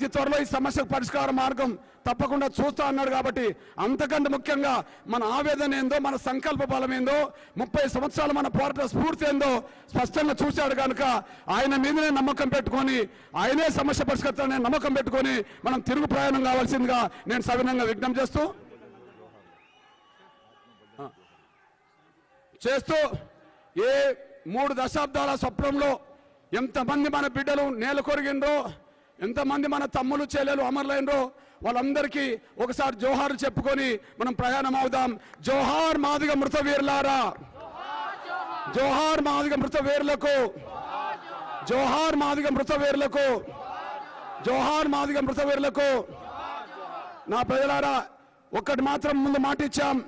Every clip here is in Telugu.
ఇది త్వరలో ఈ సమస్యకు పరిష్కార మార్గం తప్పకుండా చూస్తా అన్నాడు కాబట్టి అంతకంటే ముఖ్యంగా మన ఆవేదన ఏందో మన సంకల్ప బలం ఏందో ముప్పై సంవత్సరాలు మన పోరాట స్ఫూర్తి ఏందో స్పష్టంగా చూశాడు కనుక ఆయన మీదనే నమ్మకం పెట్టుకొని ఆయనే సమస్య పరిష్కర్తనే నమ్మకం పెట్టుకొని మనం తిరుగు ప్రయాణం కావాల్సిందిగా నేను సవినంగా విజ్ఞప్తి చేస్తూ చేస్తూ ఏ మూడు దశాబ్దాల స్వప్నంలో ఎంతమంది మన బిడ్డలు నేల కొరిగిండ్రో ఎంతమంది మన తమ్ములు చెల్లెలు అమరులైనరో వాళ్ళందరికీ ఒకసారి జోహార్ చెప్పుకొని మనం ప్రయాణం అవుదాం. జోహార్ మాదిగ మృత వీరులారా. జోహార్ మాదిగ మృత వీరులకు. జోహార్ మాదిగ మృత వీరులకు. జోహార్ మాదిగ మృత వీరులకు. నా ప్రజలారా ఒక్కటి మాత్రం ముందు మాట ఇచ్చాం.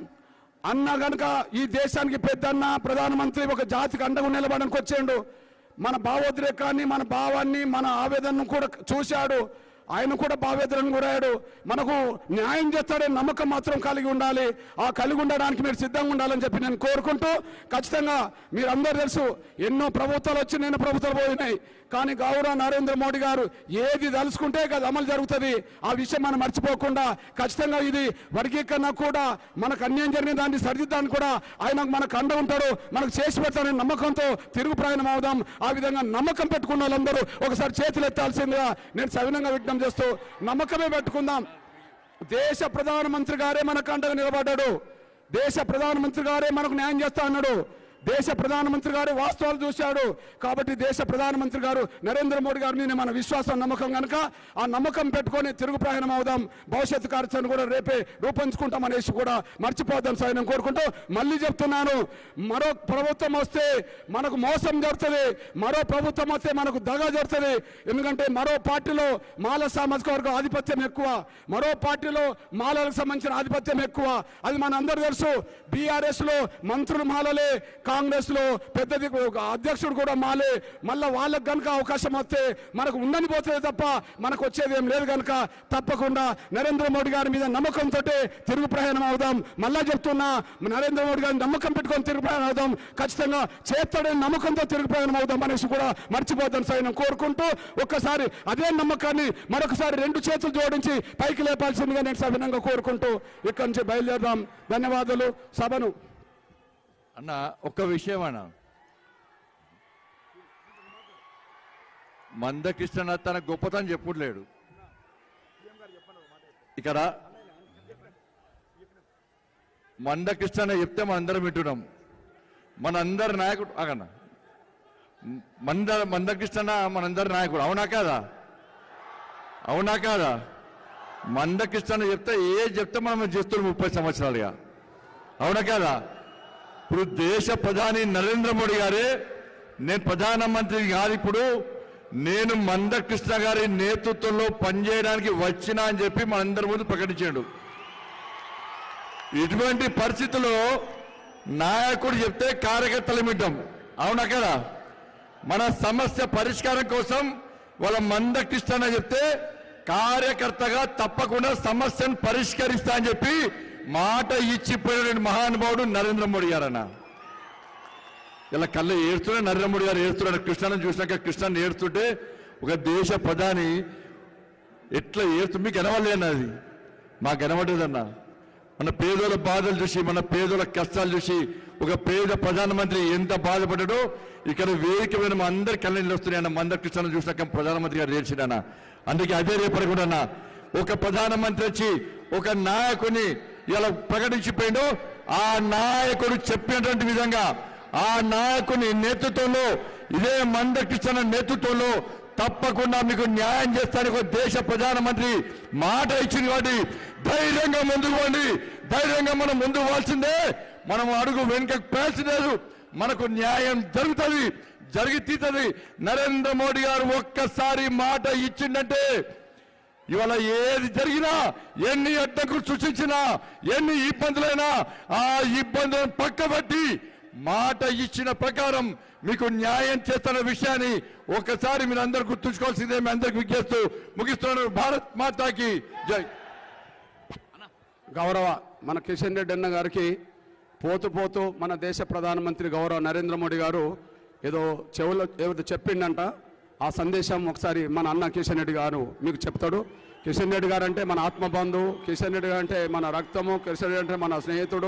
అన్న గనక ఈ దేశానికి పెద్దన్న ప్రధానమంత్రి ఒక జాతికి అండగా నిలబడానికి వచ్చేయండు. మన భావోద్రేకాన్ని మన భావాన్ని మన ఆవేదనను కూడా చూశాడు. ఆయన కూడా భావేదనం గురయ్యాడు. మనకు న్యాయం చేస్తాడని నమ్మకం మాత్రం కలిగి ఉండాలి. ఆ కలిగి ఉండడానికి మీరు సిద్ధంగా ఉండాలని చెప్పి నేను కోరుకుంటూ ఖచ్చితంగా మీరందరూ తెలుసు ఎన్నో ప్రభుత్వాలు వచ్చి నేను ప్రభుత్వాలు పోయినాయి. కానీ గౌరవ నరేంద్ర మోడీ గారు ఏది తలుచుకుంటే అది అమలు జరుగుతుంది. ఆ విషయం మనం మర్చిపోకుండా ఖచ్చితంగా ఇది వర్గీకరణ కూడా మనకు అన్యాయం జరిగిన దాన్ని సరిదిద్దాన్ని కూడా ఆయన మనకు అండ ఉంటాడు. మనకు చేసి పెడతాడనే నమ్మకంతో తిరుగు ప్రయాణం అవుదాం. ఆ విధంగా నమ్మకం పెట్టుకున్న వాళ్ళందరూ ఒకసారి చేతులు ఎత్తాల్సిందిగా నేను సవినంగా విజ్ఞప్తి చేస్తూ నమ్మకమే పెట్టుకుందాం. దేశ ప్రధానమంత్రి గారే మన కంటగా నిలబడ్డాడు. దేశ ప్రధానమంత్రి గారే మనకు న్యాయం చేస్తా అన్నాడు. దేశ ప్రధానమంత్రి గారు వాస్తవాలు చూశాడు. కాబట్టి దేశ ప్రధానమంత్రి గారు నరేంద్ర మోడీ గారి మీద మన విశ్వాసం నమ్మకం కనుక ఆ నమ్మకం పెట్టుకొని తిరుగు ప్రయాణం అవుదాం. భవిష్యత్తు కార్యాచరణ కూడా రేపే రూపొంచుకుంటాం అనేసి కూడా మర్చిపోదాం సార్ నేను కోరుకుంటూ మళ్ళీ చెప్తున్నాను. మరో ప్రభుత్వం వస్తే మనకు మోసం జరుగుతుంది. మరో ప్రభుత్వం వస్తే మనకు దగా జరుగుతుంది. ఎందుకంటే మరో పార్టీలో మాల సామాజిక వర్గం ఆధిపత్యం ఎక్కువ. మరో పార్టీలో మాలలకు సంబంధించిన ఆధిపత్యం ఎక్కువ. అది మన అందరూ తెలుసు. బీఆర్ఎస్లో మంత్రులు మాలలే కాంగ్రెస్లో పెద్ద ఒక అధ్యక్షుడు కూడా మాలే. మళ్ళీ వాళ్ళకి కనుక అవకాశం వస్తే మనకు ఉండని పోతుంది తప్ప మనకు వచ్చేది ఏం లేదు కనుక తప్పకుండా నరేంద్ర మోడీ గారి మీద నమ్మకంతో తిరుగు ప్రయాణం అవుదాం. మళ్ళా చెప్తున్నా నరేంద్ర మోడీ గారిని నమ్మకం పెట్టుకొని తిరుగు ప్రయాణం అవుదాం. ఖచ్చితంగా చేస్తాడని నమ్మకంతో తిరుగు ప్రయాణం అవుదాం అనేసి కూడా మర్చిపోతాం సార్ నేను కోరుకుంటూ ఒక్కసారి అదే నమ్మకాన్ని మరొకసారి రెండు చేతులు జోడించి పైకి లేపాల్సిందిగా నేను సవినంగా కోరుకుంటూ ఇక్కడి నుంచి బయలుదేరదాం. ధన్యవాదాలు. సభను అన్న ఒక్క విషయం అన్న. మందకృష్ణ తన గొప్పతనం చెప్పుట్లేడు ఇక్కడ మందకృష్ణ చెప్తే మనందరం వింటున్నాం. మనందరి నాయకుడు అగన్న మంద మందకృష్ణ మనందరి నాయకుడు. అవునా కాదా? అవునా కాదా? మందకృష్ణ చెప్తే ఏ చెప్తే మనం చేస్తున్నాం ముప్పై సంవత్సరాలుగా. అవునా కాదా? ఇప్పుడు దేశ ప్రధాని నరేంద్ర మోడీ గారే నేను ప్రధానమంత్రి కాదు ఇప్పుడు నేను మందకృష్ణ గారి నేతృత్వంలో పనిచేయడానికి వచ్చినా అని చెప్పి మనందరి ముందు ప్రకటించాడు. ఇటువంటి పరిస్థితుల్లో నాయకుడు చెప్తే కార్యకర్తలు వింటాం అవునా కదా? మన సమస్య పరిష్కారం కోసం వాళ్ళ మందకృష్ణ చెప్తే కార్యకర్తగా తప్పకుండా సమస్యను పరిష్కరిస్తా అని చెప్పి మాట ఇచ్చిపోయిన మహానుభావుడు నరేంద్ర మోడీ గారన్న. ఇలా కళ్ళ ఏడుతున్నాడు నరేంద్ర మోడీ గారు ఏడుతున్నాడు కృష్ణను చూసినాక కృష్ణాన్ని ఏడుతుంటే ఒక దేశ ప్రధాని ఎట్లా ఏడుతు మీకు ఎనవలే అన్నది మాకు ఎనవడేదన్నా మన పేదోళ్ళ బాధలు చూసి మన పేదోళ్ళ కష్టాలు చూసి ఒక పేద ప్రధానమంత్రి ఎంత బాధపడ్డాడో ఇక్కడ వేదిక మీద మా అందరి కళ్ళని వస్తున్నాయన్న మందర్ కృష్ణ చూసినాక ప్రధానమంత్రి గారు ఏడ్చిడన్న అందుకే అదే రేపటి కూడా అన్న. ఒక ప్రధానమంత్రి వచ్చి ఒక నాయకుని ఇలా ప్రకటించిపోయిండో ఆ నాయకుడు చెప్పినటువంటి విధంగా ఆ నాయకుని నేతృత్వంలో ఇదే మందకృష్ణ నేతృత్వంలో తప్పకుండా మీకు న్యాయం చేస్తానికి ఒక దేశ ప్రధానమంత్రి మాట ఇచ్చింది కాబట్టి ధైర్యంగా ముందుకు పోండి. ధైర్యంగా మనం ముందుకు పోవాల్సిందే. మనం అడుగు వెనుకకు పేల్చలేదు మనకు న్యాయం జరుగుతుంది జరిగి తీతుంది నరేంద్ర మోడీ గారు ఒక్కసారి మాట ఇచ్చిండంటే ఇవాళ ఏది జరిగినా ఎన్ని అడ్డంకులు సృష్టించినా ఎన్ని ఇబ్బందులైనా ఆ ఇబ్బందులను పక్కబట్టి మాట ఇచ్చిన ప్రకారం మీకు న్యాయం చేస్తున్న విషయాన్ని ఒకసారి మీరు అందరు గుర్తుంచుకోవాల్సిందే. మీ అందరికి విజ్ఞప్తూ ముగిస్తున్నాను. భారత్ మాతాకి జై. గౌరవ మన కిషన్ రెడ్డి అన్న గారికి పోతూ పోతూ మన దేశ ప్రధానమంత్రి గౌరవ నరేంద్ర మోడీ గారు ఏదో చెవులో ఏదో చెప్పిండంట. ఆ సందేశం ఒకసారి మన అన్న కిషన్ రెడ్డి గారు మీకు చెప్తాడు. కిషన్ రెడ్డి గారు అంటే మన ఆత్మబంధువు కిషన్ రెడ్డి గారు అంటే మన రక్తము కిషన్ రెడ్డి అంటే మన స్నేహితుడు.